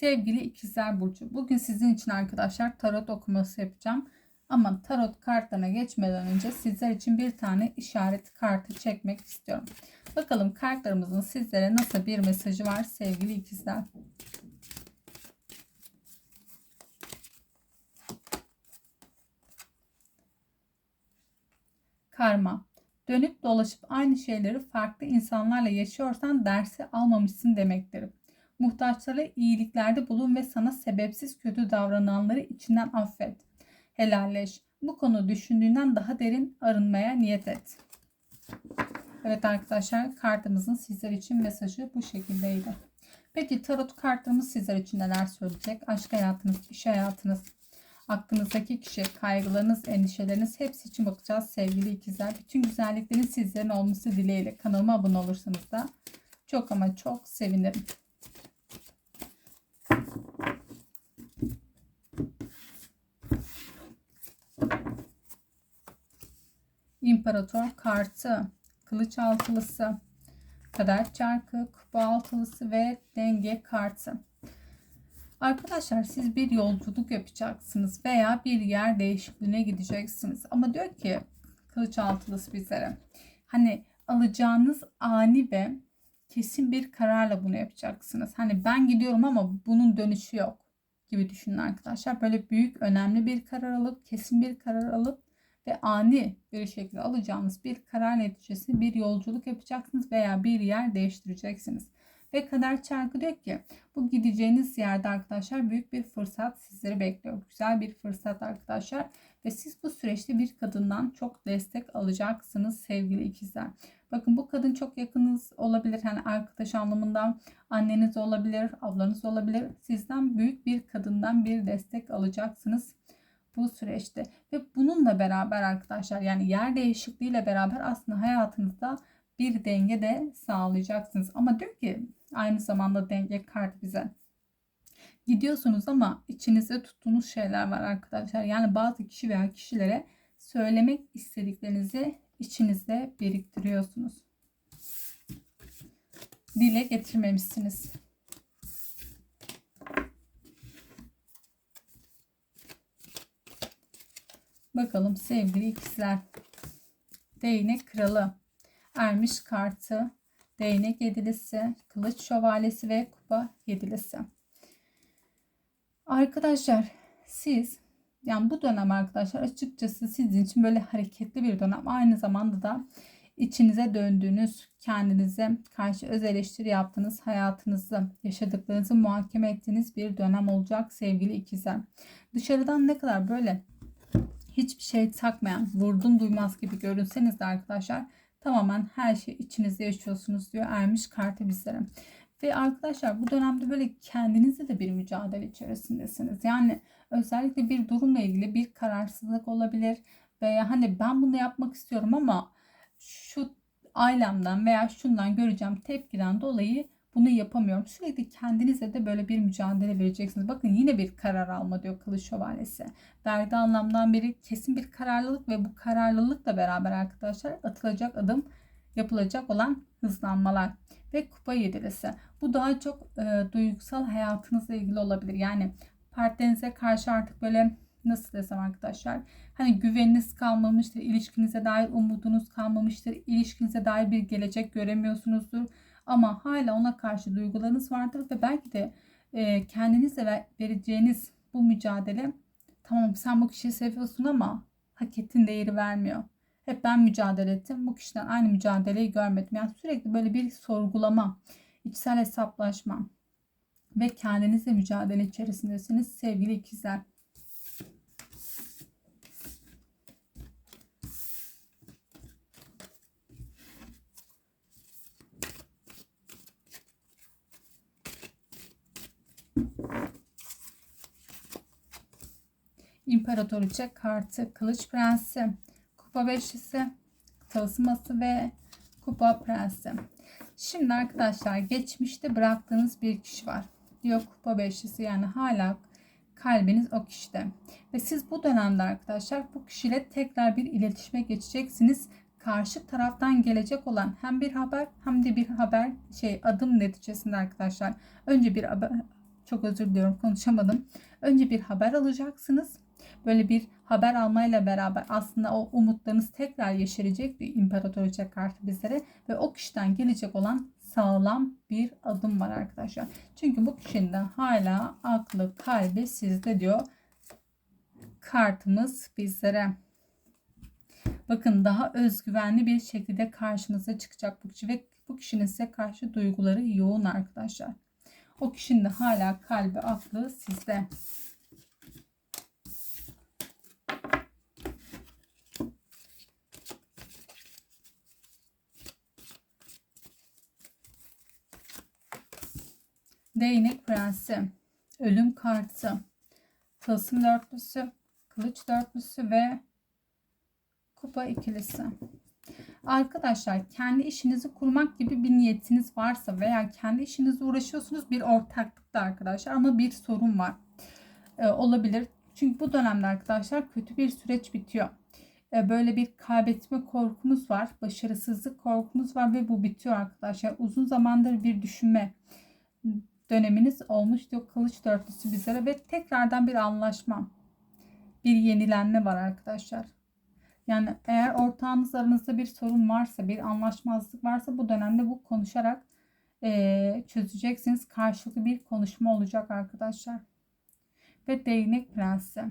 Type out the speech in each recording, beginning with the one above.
Sevgili ikizler burcu. Bugün sizin için arkadaşlar tarot okuması yapacağım. Ama tarot kartlarına geçmeden önce sizler için bir tane işaret kartı çekmek istiyorum. Bakalım kartlarımızın sizlere nasıl bir mesajı var sevgili ikizler. Karma. Dönüp dolaşıp aynı şeyleri farklı insanlarla yaşıyorsan dersi almamışsın demektir. Muhtaçlara iyiliklerde bulun ve sana sebepsiz kötü davrananları içinden affet. Helalleş. Bu konu düşündüğünden daha derin arınmaya niyet et. Evet arkadaşlar kartımızın sizler için mesajı bu şekildeydi. Peki tarot kartlarımız sizler için neler söyleyecek? Aşk hayatınız, iş hayatınız, aklınızdaki kişi, kaygılarınız, endişeleriniz hepsi için bakacağız sevgili ikizler. Bütün güzelliklerin sizlerin olması dileğiyle kanalıma abone olursanız da çok ama çok sevinirim. İmparator kartı, kılıç altılısı, kader çarkı, kupa altılısı ve denge kartı. Arkadaşlar siz bir yolculuk yapacaksınız veya bir yer değişikliğine gideceksiniz. Ama diyor ki kılıç altılısı bizlere hani alacağınız ani ve kesin bir kararla bunu yapacaksınız. Hani ben gidiyorum ama bunun dönüşü yok gibi düşünün arkadaşlar. Böyle büyük önemli bir karar alıp kesin bir karar alıp ve ani bir şekilde alacağınız bir karar neticesi bir yolculuk yapacaksınız veya bir yer değiştireceksiniz. Ve kader çarkı diyor ki bu gideceğiniz yerde arkadaşlar büyük bir fırsat sizleri bekliyor. Güzel bir fırsat arkadaşlar. Ve siz bu süreçte bir kadından çok destek alacaksınız sevgili ikizler. Bakın bu kadın çok yakınız olabilir. Hani arkadaş anlamında anneniz olabilir, ablanız olabilir. Sizden büyük bir kadından bir destek alacaksınız bu süreçte. Ve bununla beraber arkadaşlar yani yer değişikliğiyle beraber aslında hayatınızda bir denge de sağlayacaksınız. Ama diyor ki aynı zamanda denge kart bize. Gidiyorsunuz ama içinizde tuttuğunuz şeyler var arkadaşlar. Yani bazı kişi veya kişilere söylemek istediklerinizi içinizde biriktiriyorsunuz. Dile getirmemişsiniz. Bakalım sevgili ikizler. Değnek kralı. Ermiş kartı. Değnek yedilisi. Kılıç şövalyesi ve kupa yedilisi. Arkadaşlar siz yani bu dönem arkadaşlar açıkçası sizin için böyle hareketli bir dönem. Aynı zamanda da içinize döndüğünüz, kendinize karşı öz eleştiri yaptığınız, hayatınızı, yaşadıklarınızı muhakeme ettiğiniz bir dönem olacak sevgili ikizler. Dışarıdan ne kadar böyle hiçbir şey takmayan, vurdum duymaz gibi görünseniz de arkadaşlar tamamen her şey içinizde yaşıyorsunuz diyor Ermiş kartı bizlere. Ve arkadaşlar bu dönemde böyle kendinizle de bir mücadele içerisindesiniz. Yani özellikle bir durumla ilgili bir kararsızlık olabilir veya hani ben bunu yapmak istiyorum ama şu ailemden veya şundan göreceğim tepkiden dolayı bunu yapamıyorum. Sürekli kendinize de böyle bir mücadele vereceksiniz. Bakın yine bir karar alma diyor Kılıç Şövalyesi. Verdiği anlamdan beri kesin bir kararlılık ve bu kararlılıkla beraber arkadaşlar atılacak adım yapılacak olan hızlanmalar ve kupa yedilisi. Bu daha çok e, duygusal hayatınızla ilgili olabilir. Yani partnerinize karşı artık böyle nasıl desem arkadaşlar hani güveniniz kalmamıştır, ilişkinize dair umudunuz kalmamıştır, ilişkinize dair bir gelecek göremiyorsunuzdur ama hala ona karşı duygularınız vardır ve belki de e, kendinizle vereceğiniz bu mücadele tamam sen bu kişiyi seviyorsun ama hak ettiğin değeri vermiyor. Hep ben mücadele ettim. Bu kişiden aynı mücadeleyi görmedim. Yani sürekli böyle bir sorgulama, içsel hesaplaşma ve kendinizle mücadele içerisindesiniz sevgili ikizler. İmparatoriçe kartı, kılıç prensi, kupa beşlisi, tılsıması ve kupa prensi. Şimdi arkadaşlar geçmişte bıraktığınız bir kişi var. Diyor kupa beşlisi yani hala kalbiniz o kişide. Ve siz bu dönemde arkadaşlar bu kişiyle tekrar bir iletişime geçeceksiniz. Karşı taraftan gelecek olan hem bir haber hem de bir haber şey adım neticesinde arkadaşlar. Önce bir haber, çok özür diliyorum konuşamadım. Önce bir haber alacaksınız. Böyle bir haber almayla beraber aslında o umutlarınız tekrar yeşerecek bir imparatoriçe kartı bizlere ve o kişiden gelecek olan sağlam bir adım var arkadaşlar. Çünkü bu kişinin de hala aklı, kalbi sizde diyor kartımız bizlere. Bakın daha özgüvenli bir şekilde karşınıza çıkacak bu kişi ve bu kişinin size karşı duyguları yoğun arkadaşlar. O kişinin de hala kalbi, aklı sizde. Değnek Prensi, Ölüm Kartı, Tılsım Dörtlüsü, Kılıç Dörtlüsü ve Kupa ikilisi. Arkadaşlar kendi işinizi kurmak gibi bir niyetiniz varsa veya kendi işinizle uğraşıyorsunuz bir ortaklıkta arkadaşlar ama bir sorun var. Ee, olabilir. Çünkü bu dönemde arkadaşlar kötü bir süreç bitiyor. Ee, böyle bir kaybetme korkunuz var. Başarısızlık korkunuz var ve bu bitiyor arkadaşlar. Uzun zamandır bir düşünme döneminiz olmuş diyor kılıç dörtlüsü bizlere ve tekrardan bir anlaşma bir yenilenme var arkadaşlar. Yani eğer ortağınız aranızda bir sorun varsa, bir anlaşmazlık varsa bu dönemde bu konuşarak e, çözeceksiniz. Karşılıklı bir konuşma olacak arkadaşlar. Ve değnek prensi.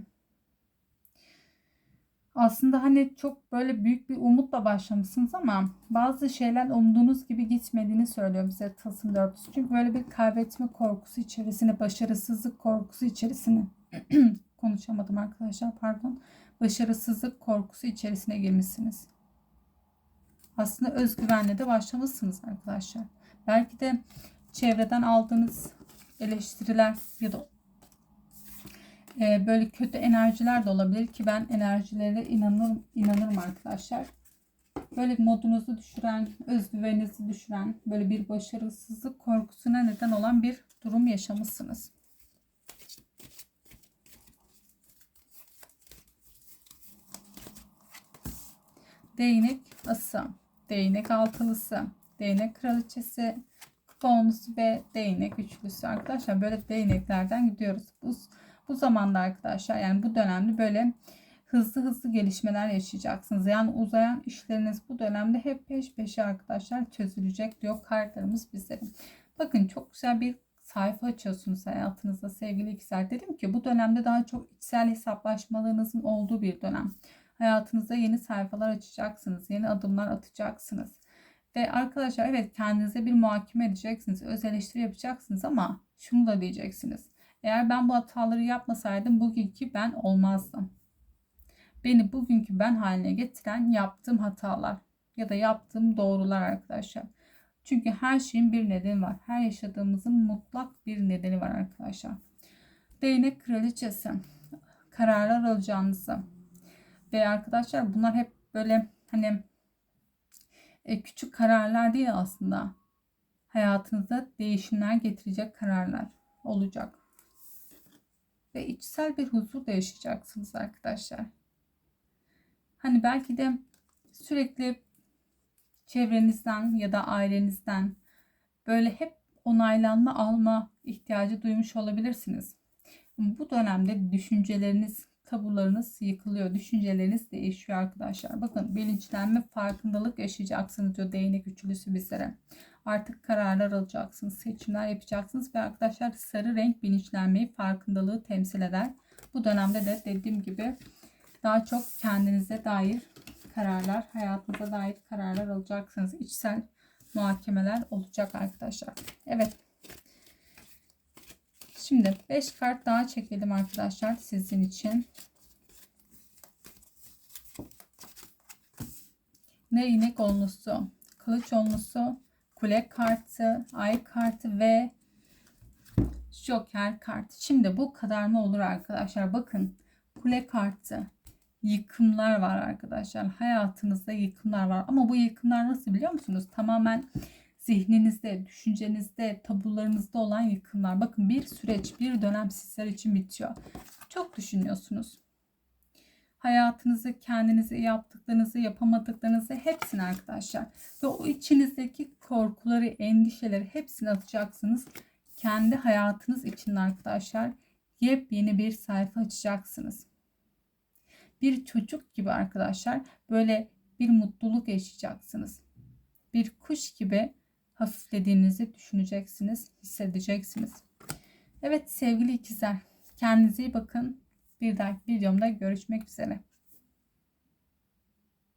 Aslında hani çok böyle büyük bir umutla başlamışsınız ama bazı şeyler umduğunuz gibi gitmediğini söylüyor bize Tılsım dörtlüsü. Çünkü böyle bir kaybetme korkusu içerisine, başarısızlık korkusu içerisine konuşamadım arkadaşlar pardon. Başarısızlık korkusu içerisine girmişsiniz. Aslında özgüvenle de başlamışsınız arkadaşlar. Belki de çevreden aldığınız eleştiriler ya da e, böyle kötü enerjiler de olabilir ki ben enerjilere inanırım, inanırım arkadaşlar. Böyle modunuzu düşüren, özgüveninizi düşüren, böyle bir başarısızlık korkusuna neden olan bir durum yaşamışsınız. Değnek ası, değnek altılısı, değnek kraliçesi, kupa ve değnek üçlüsü. Arkadaşlar böyle değneklerden gidiyoruz. Bu, bu zamanda arkadaşlar yani bu dönemde böyle hızlı hızlı gelişmeler yaşayacaksınız. Yani uzayan işleriniz bu dönemde hep peş peşe arkadaşlar çözülecek diyor kartlarımız bizlere. Bakın çok güzel bir sayfa açıyorsunuz hayatınızda sevgili ikizler. Dedim ki bu dönemde daha çok içsel hesaplaşmalarınızın olduğu bir dönem. Hayatınızda yeni sayfalar açacaksınız. Yeni adımlar atacaksınız. Ve arkadaşlar evet kendinize bir muhakeme edeceksiniz. Öz eleştiri yapacaksınız ama şunu da diyeceksiniz. Eğer ben bu hataları yapmasaydım bugünkü ben olmazdım. Beni bugünkü ben haline getiren yaptığım hatalar ya da yaptığım doğrular arkadaşlar. Çünkü her şeyin bir nedeni var. Her yaşadığımızın mutlak bir nedeni var arkadaşlar. Değnek kraliçesi. Kararlar alacağınızı, ve arkadaşlar bunlar hep böyle hani e, küçük kararlar değil aslında. Hayatınızda değişimler getirecek kararlar olacak. Ve içsel bir huzur yaşayacaksınız arkadaşlar. Hani belki de sürekli çevrenizden ya da ailenizden böyle hep onaylanma alma ihtiyacı duymuş olabilirsiniz. Bu dönemde düşünceleriniz tabularınız yıkılıyor. Düşünceleriniz değişiyor arkadaşlar. Bakın bilinçlenme farkındalık yaşayacaksınız diyor değnek üçlüsü bizlere. Artık kararlar alacaksınız. Seçimler yapacaksınız. Ve arkadaşlar sarı renk bilinçlenmeyi farkındalığı temsil eder. Bu dönemde de dediğim gibi daha çok kendinize dair kararlar, hayatınıza dair kararlar alacaksınız. İçsel muhakemeler olacak arkadaşlar. Evet Şimdi 5 kart daha çekelim arkadaşlar sizin için. Ne inek olnusu, kılıç olnusu, kule kartı, ay kartı ve joker kartı. Şimdi bu kadar mı olur arkadaşlar? Bakın kule kartı. Yıkımlar var arkadaşlar. Hayatınızda yıkımlar var. Ama bu yıkımlar nasıl biliyor musunuz? Tamamen zihninizde, düşüncenizde, tabularınızda olan yıkımlar. Bakın bir süreç, bir dönem sizler için bitiyor. Çok düşünüyorsunuz. Hayatınızı, kendinizi yaptıklarınızı, yapamadıklarınızı hepsini arkadaşlar. Ve o içinizdeki korkuları, endişeleri hepsini atacaksınız. kendi hayatınız için arkadaşlar yepyeni bir sayfa açacaksınız. Bir çocuk gibi arkadaşlar böyle bir mutluluk yaşayacaksınız. Bir kuş gibi hafiflediğinizi düşüneceksiniz, hissedeceksiniz. Evet sevgili ikizler kendinize iyi bakın. Bir dahaki videomda görüşmek üzere.